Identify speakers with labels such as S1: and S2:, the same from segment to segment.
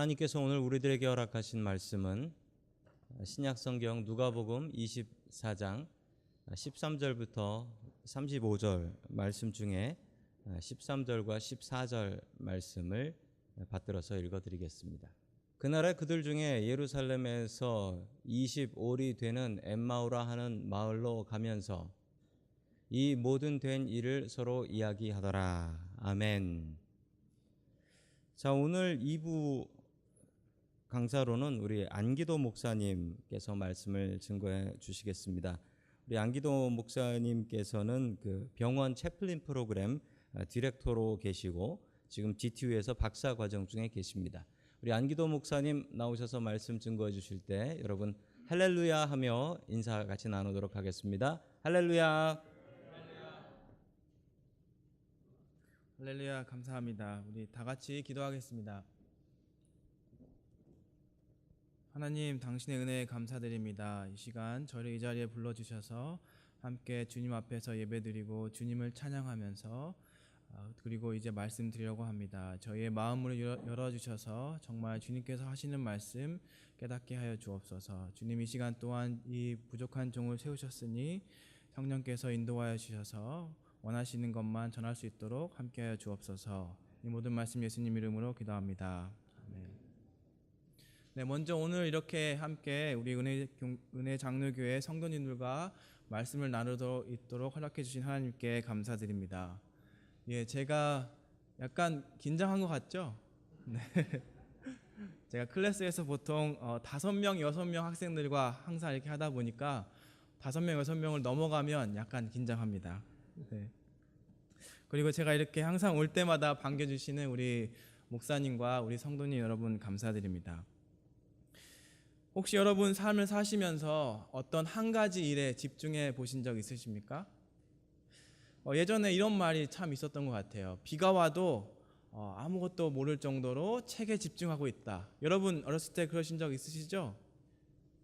S1: 하나님께서 오늘 우리들에게 허락하신 말씀은 신약 성경 누가복음 24장 13절부터 35절 말씀 중에 13절과 14절 말씀을 받들어서 읽어 드리겠습니다. 그날에 그들 중에 예루살렘에서 25리 되는 엠마우라 하는 마을로 가면서 이 모든 된 일을 서로 이야기하더라. 아멘. 자, 오늘 2부 강사로는 우리 안기도 목사님께서 말씀을 증거해 주시겠습니다. 우리 안기도 목사님께서는 그 병원 채플린 프로그램 어, 디렉터로 계시고 지금 GTU에서 박사 과정 중에 계십니다. 우리 안기도 목사님 나오셔서 말씀 증거해 주실 때 여러분 할렐루야 하며 인사 같이 나누도록 하겠습니다. 할렐루야.
S2: 할렐루야 감사합니다. 우리 다 같이 기도하겠습니다. 하나님 당신의 은혜에 감사드립니다. 이 시간 저를 이 자리에 불러 주셔서 함께 주님 앞에서 예배드리고 주님을 찬양하면서 아, 그리고 이제 말씀드리려고 합니다. 저희의 마음을 열어 주셔서 정말 주님께서 하시는 말씀 깨닫게 하여 주옵소서. 주님 이 시간 또한 이 부족한 종을 세우셨으니 성령께서 인도하여 주셔서 원하시는 것만 전할 수 있도록 함께하여 주옵소서. 이 모든 말씀 예수님 이름으로 기도합니다. 네, 먼저 오늘 이렇게 함께 우리 은혜 경- 은혜 장로교회 성도님들과 말씀을 나누도록 허락해 주신 하나님께 감사드립니다. 예, 제가 약간 긴장한 것 같죠? 네. 제가 클래스에서 보통 어, 다섯 명, 여섯 명 학생들과 항상 이렇게 하다 보니까 다섯 명, 여섯 명을 넘어가면 약간 긴장합니다. 네. 그리고 제가 이렇게 항상 올 때마다 반겨주시는 우리 목사님과 우리 성도님 여러분 감사드립니다. 혹시 여러분 삶을 사시면서 어떤 한 가지 일에 집중해 보신 적 있으십니까? 어, 예전에 이런 말이 참 있었던 것 같아요. 비가 와도 어, 아무것도 모를 정도로 책에 집중하고 있다. 여러분 어렸을 때 그러신 적 있으시죠?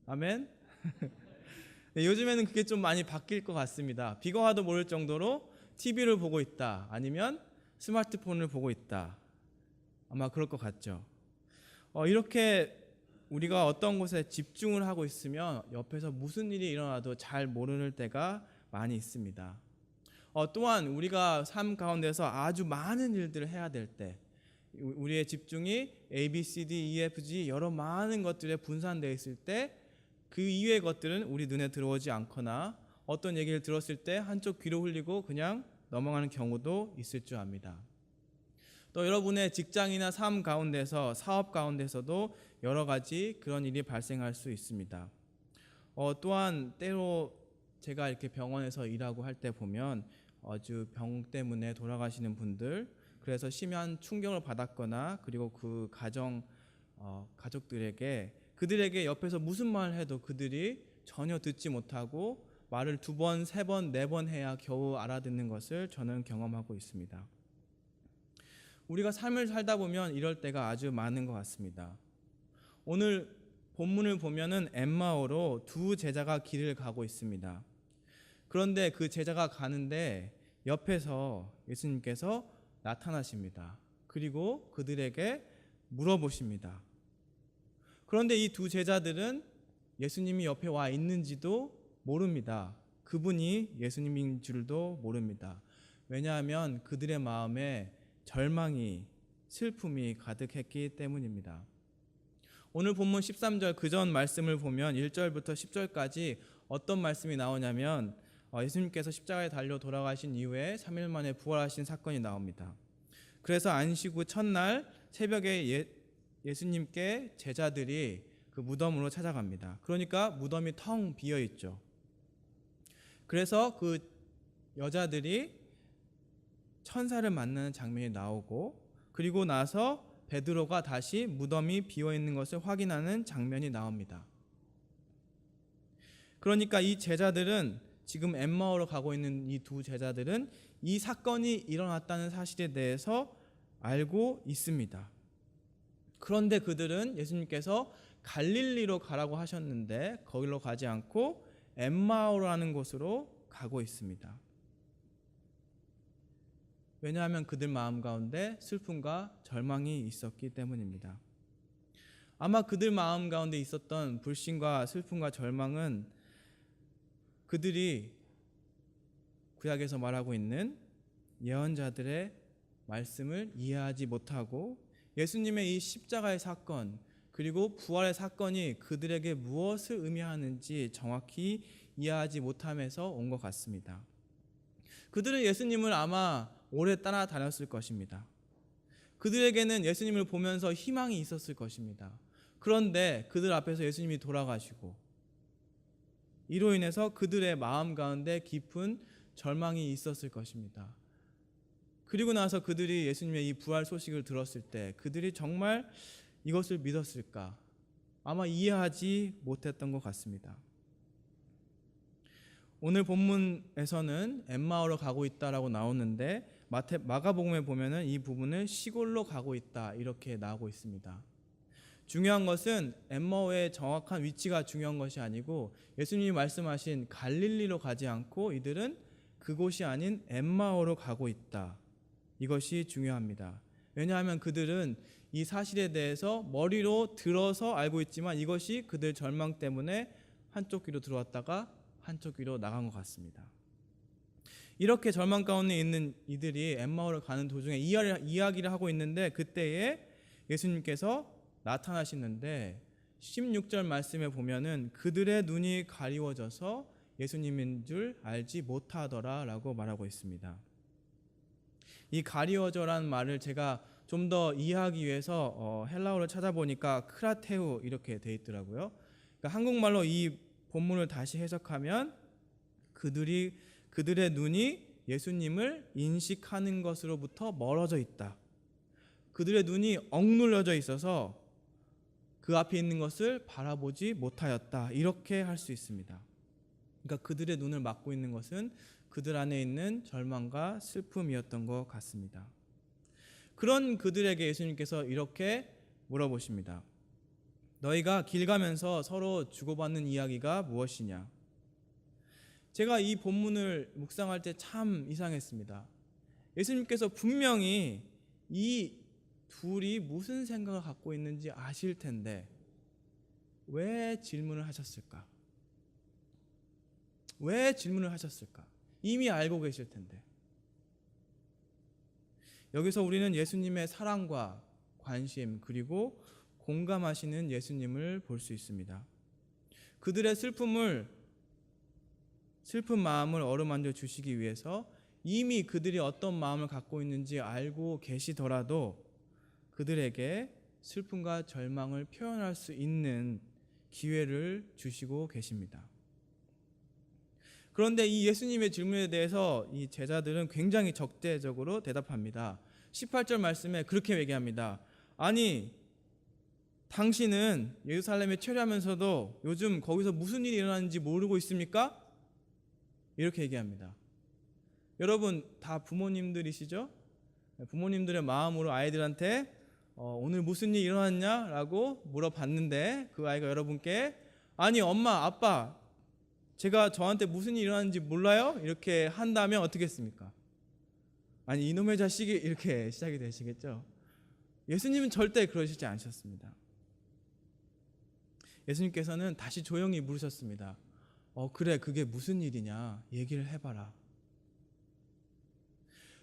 S2: 아멘. 네, 요즘에는 그게 좀 많이 바뀔 것 같습니다. 비가 와도 모를 정도로 TV를 보고 있다. 아니면 스마트폰을 보고 있다. 아마 그럴 것 같죠. 어, 이렇게 우리가 어떤 곳에 집중을 하고 있으면 옆에서 무슨 일이 일어나도 잘 모르는 때가 많이 있습니다. 어, 또한 우리가 삶 가운데서 아주 많은 일들을 해야 될 때, 우리의 집중이 A, B, C, D, E, F, G 여러 많은 것들에 분산되어 있을 때, 그 이외의 것들은 우리 눈에 들어오지 않거나 어떤 얘기를 들었을 때 한쪽 귀로 흘리고 그냥 넘어가는 경우도 있을 줄 압니다. 또 여러분의 직장이나 삶 가운데서 사업 가운데서도 여러 가지 그런 일이 발생할 수 있습니다. 어, 또한 때로 제가 이렇게 병원에서 일하고 할 때 보면 아주 병 때문에 돌아가시는 분들 그래서 심한 충격을 받았거나 그리고 그 가정 어, 가족들에게 그들에게 옆에서 무슨 말을 해도 그들이 전혀 듣지 못하고 말을 두 번, 세 번, 네 번 해야 겨우 알아듣는 것을 저는 경험하고 있습니다. 우리가 삶을 살다 보면 이럴 때가 아주 많은 것 같습니다. 오늘 본문을 보면은 엠마오로 두 제자가 길을 가고 있습니다. 그런데 그 제자가 가는데 옆에서 예수님께서 나타나십니다. 그리고 그들에게 물어보십니다. 그런데 이 두 제자들은 예수님이 옆에 와 있는지도 모릅니다. 그분이 예수님인 줄도 모릅니다. 왜냐하면 그들의 마음에 절망이 슬픔이 가득했기 때문입니다. 오늘 본문 13절 그 전 말씀을 보면 1절부터 10절까지 어떤 말씀이 나오냐면 어, 예수님께서 십자가에 달려 돌아가신 이후에 3일 만에 부활하신 사건이 나옵니다. 그래서 안식 후 첫날 새벽에 예, 예수님께 제자들이 그 무덤으로 찾아갑니다. 그러니까 무덤이 텅 비어 있죠. 그래서 그 여자들이 천사를 만나는 장면이 나오고 그리고 나서 베드로가 다시 무덤이 비어 있는 것을 확인하는 장면이 나옵니다. 그러니까 이 제자들은 지금 엠마오로 가고 있는 이 두 제자들은 이 사건이 일어났다는 사실에 대해서 알고 있습니다. 그런데 그들은 예수님께서 갈릴리로 가라고 하셨는데 거기로 가지 않고 엠마오라는 곳으로 가고 있습니다. 왜냐하면 그들 마음 가운데 슬픔과 절망이 있었기 때문입니다. 아마 그들 마음 가운데 있었던 불신과 슬픔과 절망은 그들이 구약에서 말하고 있는 예언자들의 말씀을 이해하지 못하고 예수님의 이 십자가의 사건 그리고 부활의 사건이 그들에게 무엇을 의미하는지 정확히 이해하지 못함에서 온 것 같습니다. 그들은 예수님을 아마 오래 따라다녔을 것입니다. 그들에게는 예수님을 보면서 희망이 있었을 것입니다. 그런데 그들 앞에서 예수님이 돌아가시고 이로 인해서 그들의 마음 가운데 깊은 절망이 있었을 것입니다. 그리고 나서 그들이 예수님의 이 부활 소식을 들었을 때 그들이 정말 이것을 믿었을까? 아마 이해하지 못했던 것 같습니다. 오늘 본문에서는 엠마오로 가고 있다라고 나오는데 마태 마가복음에 보면은 이 부분을 시골로 가고 있다 이렇게 나오고 있습니다. 중요한 것은 엠마오의 정확한 위치가 중요한 것이 아니고 예수님이 말씀하신 갈릴리로 가지 않고 이들은 그곳이 아닌 엠마오로 가고 있다. 이것이 중요합니다. 왜냐하면 그들은 이 사실에 대해서 머리로 들어서 알고 있지만 이것이 그들 절망 때문에 한쪽 귀로 들어왔다가 한쪽 귀로 나간 것 같습니다. 이렇게 절망 가운데 있는 이들이 엠마오를 가는 도중에 이야기를 하고 있는데 그때에 예수님께서 나타나시는데 16절 말씀에 보면은 그들의 눈이 가리워져서 예수님인 줄 알지 못하더라라고 말하고 있습니다. 이 가리워져라는 말을 제가 좀 더 이해하기 위해서 어, 헬라어를 찾아보니까 크라테우 이렇게 돼 있더라고요. 그러니까 한국말로 이 본문을 다시 해석하면 그들이 그들의 눈이 예수님을 인식하는 것으로부터 멀어져 있다. 그들의 눈이 억눌려져 있어서 그 앞에 있는 것을 바라보지 못하였다. 이렇게 할 수 있습니다. 그러니까 그들의 눈을 막고 있는 것은 그들 안에 있는 절망과 슬픔이었던 것 같습니다. 그런 그들에게 예수님께서 이렇게 물어보십니다. 너희가 길 가면서 서로 주고받는 이야기가 무엇이냐? 제가 이 본문을 묵상할 때 참 이상했습니다. 예수님께서 분명히 이 둘이 무슨 생각을 갖고 있는지 아실 텐데 왜 질문을 하셨을까? 왜 질문을 하셨을까? 이미 알고 계실 텐데. 여기서 우리는 예수님의 사랑과 관심 그리고 공감하시는 예수님을 볼 수 있습니다. 그들의 슬픔을 슬픈 마음을 어루만져 주시기 위해서 이미 그들이 어떤 마음을 갖고 있는지 알고 계시더라도 그들에게 슬픔과 절망을 표현할 수 있는 기회를 주시고 계십니다. 그런데 이 예수님의 질문에 대해서 이 제자들은 굉장히 적대적으로 대답합니다. 18절 말씀에 그렇게 얘기합니다. 아니, 당신은 예루살렘에 체류하면서도 요즘 거기서 무슨 일이 일어나는지 모르고 있습니까? 이렇게 얘기합니다. 여러분 다 부모님들이시죠? 부모님들의 마음으로 아이들한테 어, 오늘 무슨 일 일어났냐라고 물어봤는데 그 아이가 여러분께 아니 엄마 아빠 제가 저한테 무슨 일 일어났는지 몰라요? 이렇게 한다면 어떻게 했습니까? 아니 이놈의 자식이 이렇게 시작이 되시겠죠. 예수님은 절대 그러시지 않으셨습니다. 예수님께서는 다시 조용히 물으셨습니다. 어 그래 그게 무슨 일이냐 얘기를 해봐라.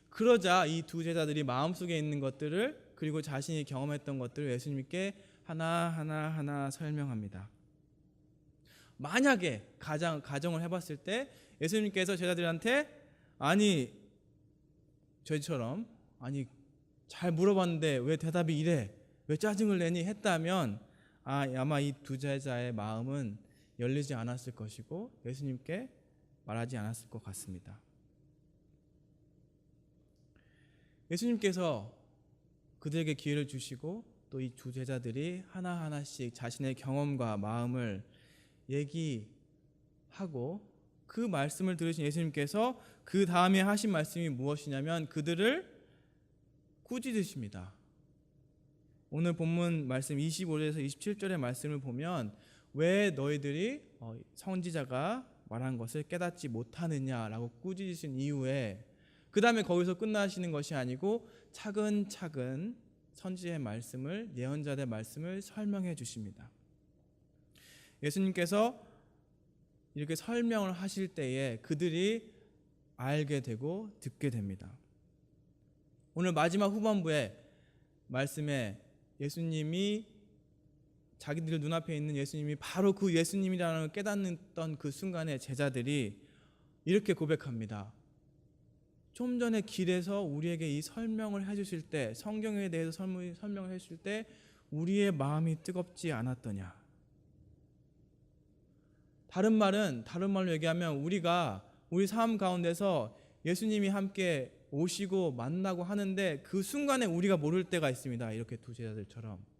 S2: 그러자 이 두 제자들이 마음속에 있는 것들을 그리고 자신이 경험했던 것들을 예수님께 하나 하나 하나 설명합니다. 만약에 가정 가정을 해봤을 때 예수님께서 제자들한테 아니 저희처럼 아니 잘 물어봤는데 왜 대답이 이래 왜 짜증을 내니 했다면 아 아마 이 두 제자의 마음은 열리지 않았을 것이고 예수님께 말하지 않았을 것 같습니다. 예수님께서 그들에게 기회를 주시고 또 이 두 제자들이 하나하나씩 자신의 경험과 마음을 얘기하고 그 말씀을 들으신 예수님께서 그 다음에 하신 말씀이 무엇이냐면 그들을 꾸짖으십니다. 오늘 본문 말씀 25절에서 27절의 말씀을 보면 왜 너희들이 어, 선지자가 말한 것을 깨닫지 못하느냐라고 꾸짖으신 이후에 그 다음에 거기서 끝나시는 것이 아니고 차근차근 선지의 말씀을 예언자의 말씀을 설명해 주십니다. 예수님께서 이렇게 설명을 하실 때에 그들이 알게 되고 듣게 됩니다. 오늘 마지막 후반부에 말씀에 예수님이 자기들 눈앞에 있는 예수님이 바로 그 예수님이라는 걸 깨닫던 그 순간에 제자들이 이렇게 고백합니다. 좀 전에 길에서 우리에게 이 설명을 해주실 때 성경에 대해서 설명, 설명을 해주실 때 우리의 마음이 뜨겁지 않았더냐. 다른 말은 다른 말로 얘기하면 우리가 우리 삶 가운데서 예수님이 함께 오시고 만나고 하는데 그 순간에 우리가 모를 때가 있습니다. 이렇게 두 제자들처럼.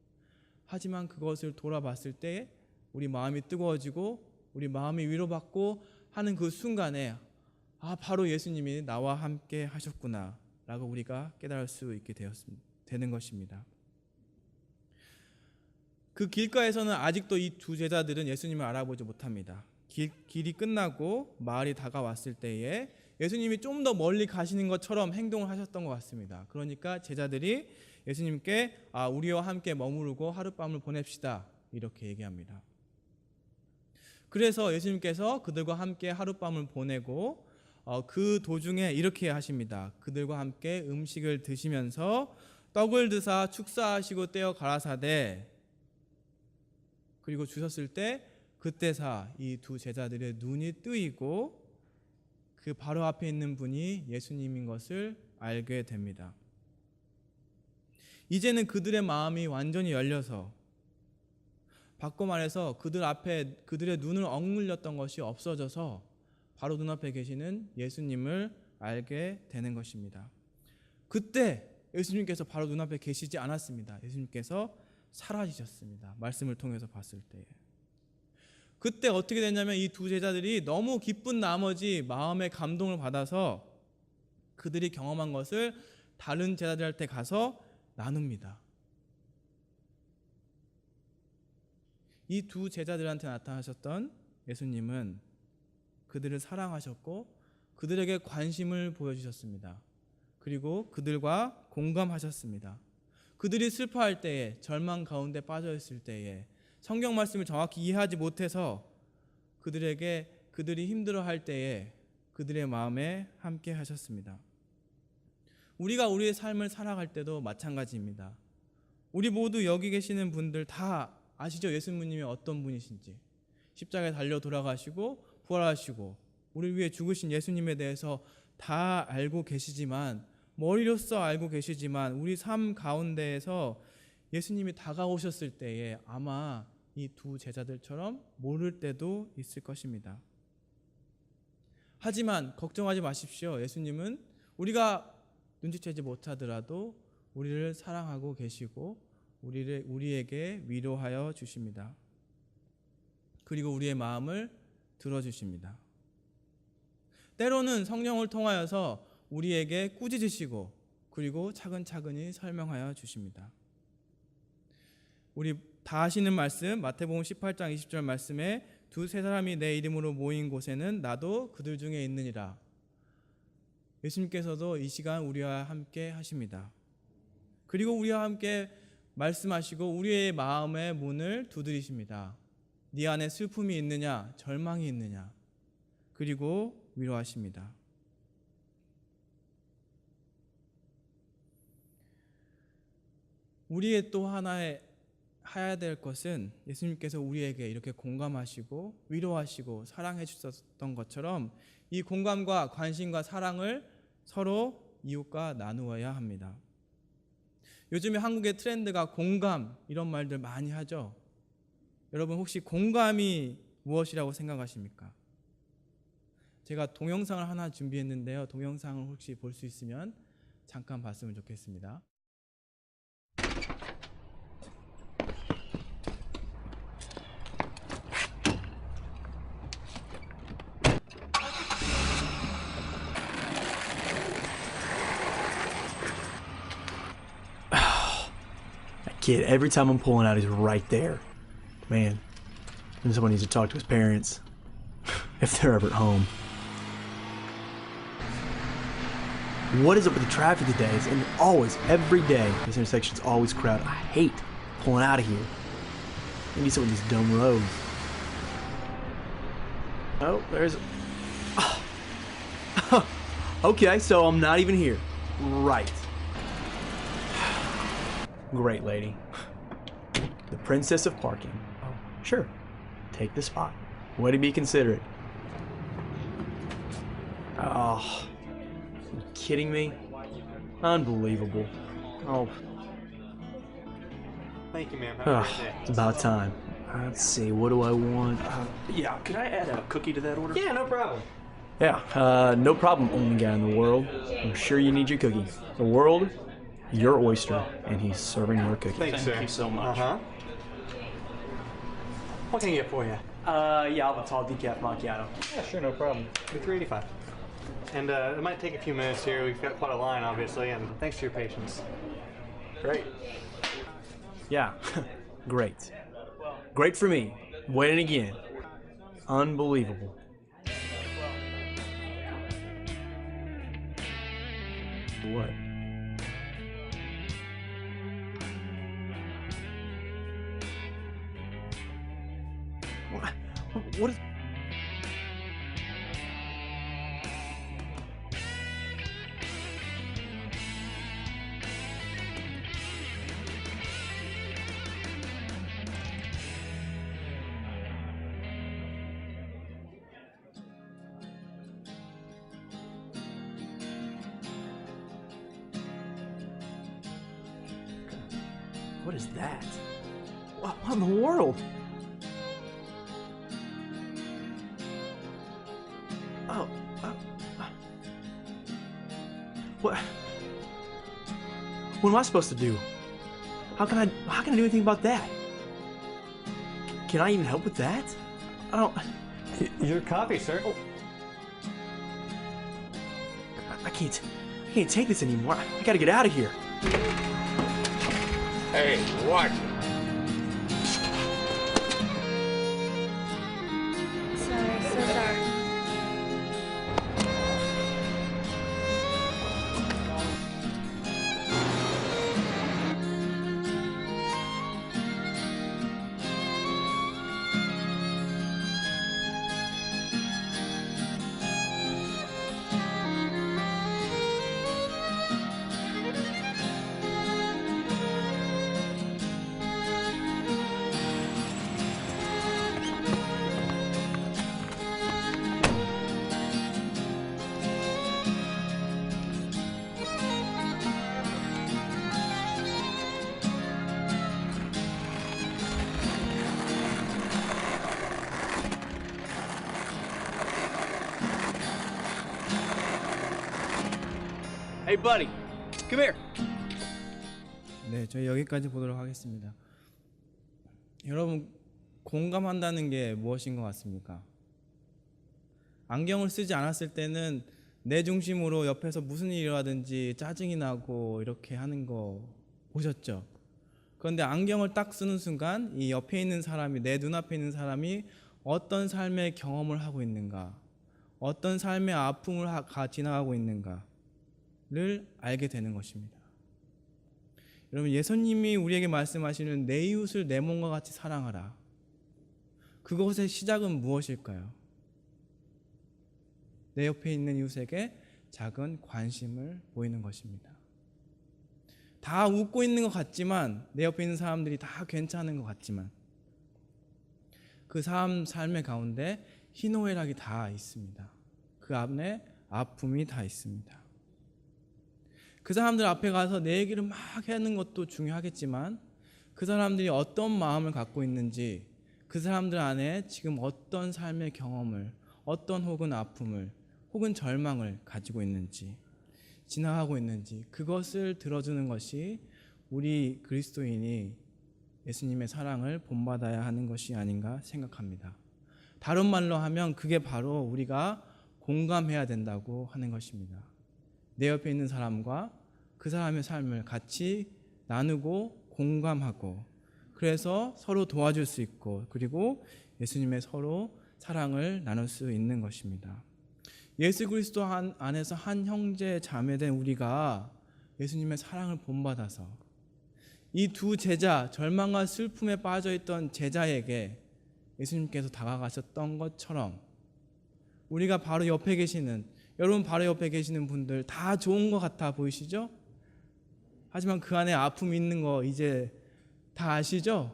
S2: 하지만 그것을 돌아봤을 때 우리 마음이 뜨거워지고 우리 마음이 위로받고 하는 그 순간에 아 바로 예수님이 나와 함께 하셨구나라고 우리가 깨달을 수 있게 되었습니다. 되는 것입니다. 그 길가에서는 아직도 이 두 제자들은 예수님을 알아보지 못합니다. 길, 길이 끝나고 마을이 다가왔을 때에 예수님이 좀 더 멀리 가시는 것처럼 행동을 하셨던 것 같습니다. 그러니까 제자들이 예수님께 아, 우리와 함께 머무르고 하룻밤을 보냅시다 이렇게 얘기합니다. 그래서 예수님께서 그들과 함께 하룻밤을 보내고 어, 그 도중에 이렇게 하십니다. 그들과 함께 음식을 드시면서 떡을 드사 축사하시고 떼어 가라사대 그리고 주셨을 때 그때사 이 두 제자들의 눈이 뜨이고 그 바로 앞에 있는 분이 예수님인 것을 알게 됩니다. 이제는 그들의 마음이 완전히 열려서 바꿔 말해서 그들 앞에 그들의 눈을 억눌렸던 것이 없어져서 바로 눈앞에 계시는 예수님을 알게 되는 것입니다. 그때 예수님께서 바로 눈앞에 계시지 않았습니다. 예수님께서 사라지셨습니다. 말씀을 통해서 봤을 때. 그때 어떻게 됐냐면 이 두 제자들이 너무 기쁜 나머지 마음의 감동을 받아서 그들이 경험한 것을 다른 제자들한테 가서 나눕니다. 이 두 제자들한테 나타나셨던 예수님은 그들을 사랑하셨고 그들에게 관심을 보여주셨습니다. 그리고 그들과 공감하셨습니다. 그들이 슬퍼할 때에 절망 가운데 빠져 있을 때에 성경 말씀을 정확히 이해하지 못해서 그들에게 그들이 힘들어할 때에 그들의 마음에 함께 하셨습니다. 우리가 우리의 삶을 살아갈 때도 마찬가지입니다. 우리 모두 여기 계시는 분들 다 아시죠? 예수님이 어떤 분이신지. 십자가에 달려 돌아가시고 부활하시고 우리 위해 죽으신 예수님에 대해서 다 알고 계시지만 머리로서 알고 계시지만 우리 삶 가운데에서 예수님이 다가오셨을 때에 아마 이 두 제자들처럼 모를 때도 있을 것입니다. 하지만 걱정하지 마십시오. 예수님은 우리가 눈치채지 못하더라도 우리를 사랑하고 계시고 우리를 우리에게 위로하여 주십니다. 그리고 우리의 마음을 들어 주십니다. 때로는 성령을 통하여서 우리에게 꾸짖으시고 그리고 차근차근히 설명하여 주십니다. 우리 다 아시는 말씀 마태복음 18장 20절 말씀에 두세 사람이 내 이름으로 모인 곳에는 나도 그들 중에 있느니라. 예수님께서도 이 시간 우리와 함께 하십니다. 그리고 우리와 함께 말씀하시고 우리의 마음의 문을 두드리십니다. 네 안에 슬픔이 있느냐, 절망이 있느냐. 그리고 위로하십니다. 우리의 또 하나의 해야 될 것은 예수님께서 우리에게 이렇게 공감하시고 위로하시고 사랑해 주셨던 것처럼 이 공감과 관심과 사랑을 서로 이웃과 나누어야 합니다. 요즘에 한국의 트렌드가 공감 이런 말들 많이 하죠. 여러분 혹시 공감이 무엇이라고 생각하십니까? 제가 동영상을 하나 준비했는데요. 동영상을 혹시 볼 수 있으면 잠깐 봤으면 좋겠습니다.
S3: Kid, every time I'm pulling out, he's right there. Man, and someone needs to talk to his parents if they're ever at home. What is up with the traffic today? It's and always, every day, this intersection's always crowded. I hate pulling out of here. Maybe some of these dumb roads. Oh, there's. okay, so I'm not even here. Right. Great lady. The princess of parking. Oh, sure. Take the spot. Way to be considerate. Oh, you kidding me? Unbelievable. Oh,
S4: Thank you, ma'am. Have a
S3: ugh,
S4: great day.
S3: it's about time. Let's see, what do I want? Uh,
S5: Yeah, could I add a cookie to that order?
S4: Yeah, no problem.
S3: yeah, uh, no problem, only guy in the world. I'm sure you need your cookie. The world, your oyster, and he's serving your cookie.
S4: Thanks,
S5: Thank
S4: sir.
S5: you so much.
S4: Uh huh. What can I get for you?
S3: Uh, yeah, I'll have a tall decaf macchiato.
S4: Yeah, sure, no problem. Be three eighty-five. And uh, it might take a few minutes here. We've got quite a line, obviously, and thanks for your patience.
S3: Great. Yeah, great. Great for me. Winning again. Unbelievable. What? What? What is? What is that? What, in the world? What am I supposed to do? How can I? How can I do anything about that? Can I even help with that? I don't.
S4: Your coffee, sir.
S3: I- I can't. I can't take this anymore. I gotta get out of here.
S6: Hey, watch
S3: Hey, buddy, come here.
S2: 네, 저희 여기까지 보도록 하겠습니다. 여러분 공감한다는 게 무엇인 것 같습니까? 안경을 쓰지 않았을 때는 내 중심으로 옆에서 무슨 일이 일어나든지 짜증이 나고 이렇게 하는 거 보셨죠? 그런데 안경을 딱 쓰는 순간 이 옆에 있는 사람이 내 눈앞에 있는 사람이 어떤 삶의 경험을 하고 있는가, 어떤 삶의 아픔을 지나가고 있는가 를 알게 되는 것입니다. 여러분 예수님이 우리에게 말씀하시는 내 이웃을 내 몸과 같이 사랑하라. 그것의 시작은 무엇일까요? 내 옆에 있는 이웃에게 작은 관심을 보이는 것입니다. 다 웃고 있는 것 같지만 내 옆에 있는 사람들이 다 괜찮은 것 같지만 그 사람 삶의 가운데 희노애락이 다 있습니다. 그 안에 아픔이 다 있습니다. 그 사람들 앞에 가서 내 얘기를 막 하는 것도 중요하겠지만 그 사람들이 어떤 마음을 갖고 있는지 그 사람들 안에 지금 어떤 삶의 경험을 어떤 혹은 아픔을 혹은 절망을 가지고 있는지 지나가고 있는지 그것을 들어주는 것이 우리 그리스도인이 예수님의 사랑을 본받아야 하는 것이 아닌가 생각합니다. 다른 말로 하면 그게 바로 우리가 공감해야 된다고 하는 것입니다. 내 옆에 있는 사람과 그 사람의 삶을 같이 나누고 공감하고 그래서 서로 도와줄 수 있고 그리고 예수님의 서로 사랑을 나눌 수 있는 것입니다. 예수 그리스도 한- 안에서 한 형제 자매된 우리가 예수님의 사랑을 본받아서 이 두 제자 절망과 슬픔에 빠져 있던 제자에게 예수님께서 다가가셨던 것처럼 우리가 바로 옆에 계시는 여러분 바로 옆에 계시는 분들 다 좋은 것 같아 보이시죠? 하지만 그 안에 아픔이 있는 거 이제 다 아시죠?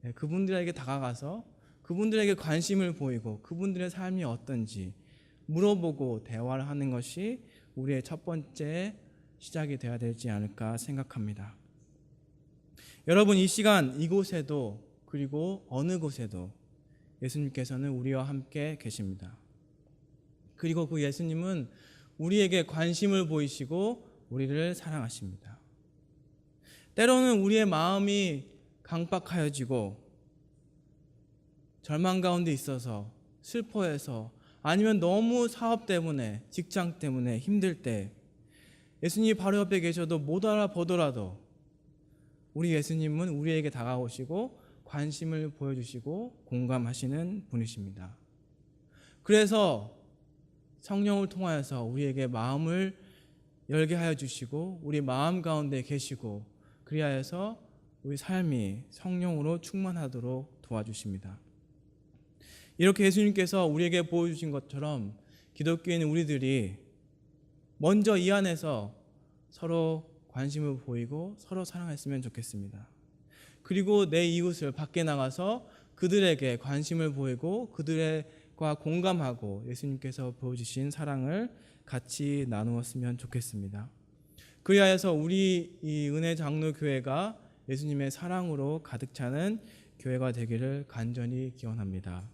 S2: 네, 그분들에게 다가가서 그분들에게 관심을 보이고 그분들의 삶이 어떤지 물어보고 대화를 하는 것이 우리의 첫 번째 시작이 되어야 되지 않을까 생각합니다. 여러분 이 시간 이곳에도 그리고 어느 곳에도 예수님께서는 우리와 함께 계십니다. 그리고 그 예수님은 우리에게 관심을 보이시고 우리를 사랑하십니다. 때로는 우리의 마음이 강박하여지고 절망 가운데 있어서 슬퍼해서 아니면 너무 사업 때문에 직장 때문에 힘들 때 예수님이 바로 옆에 계셔도 못 알아보더라도 우리 예수님은 우리에게 다가오시고 관심을 보여주시고 공감하시는 분이십니다. 그래서 성령을 통하여서 우리에게 마음을 열게 하여 주시고 우리 마음 가운데 계시고 그리하여서 우리 삶이 성령으로 충만하도록 도와주십니다. 이렇게 예수님께서 우리에게 보여주신 것처럼 기독교인 우리들이 먼저 이 안에서 서로 관심을 보이고 서로 사랑했으면 좋겠습니다. 그리고 내 이웃을 밖에 나가서 그들에게 관심을 보이고 그들 과 공감하고 예수님께서 보여주신 사랑을 같이 나누었으면 좋겠습니다. 그리하여서 우리 이 은혜 장로 교회가 예수님의 사랑으로 가득 차는 교회가 되기를 간절히 기원합니다.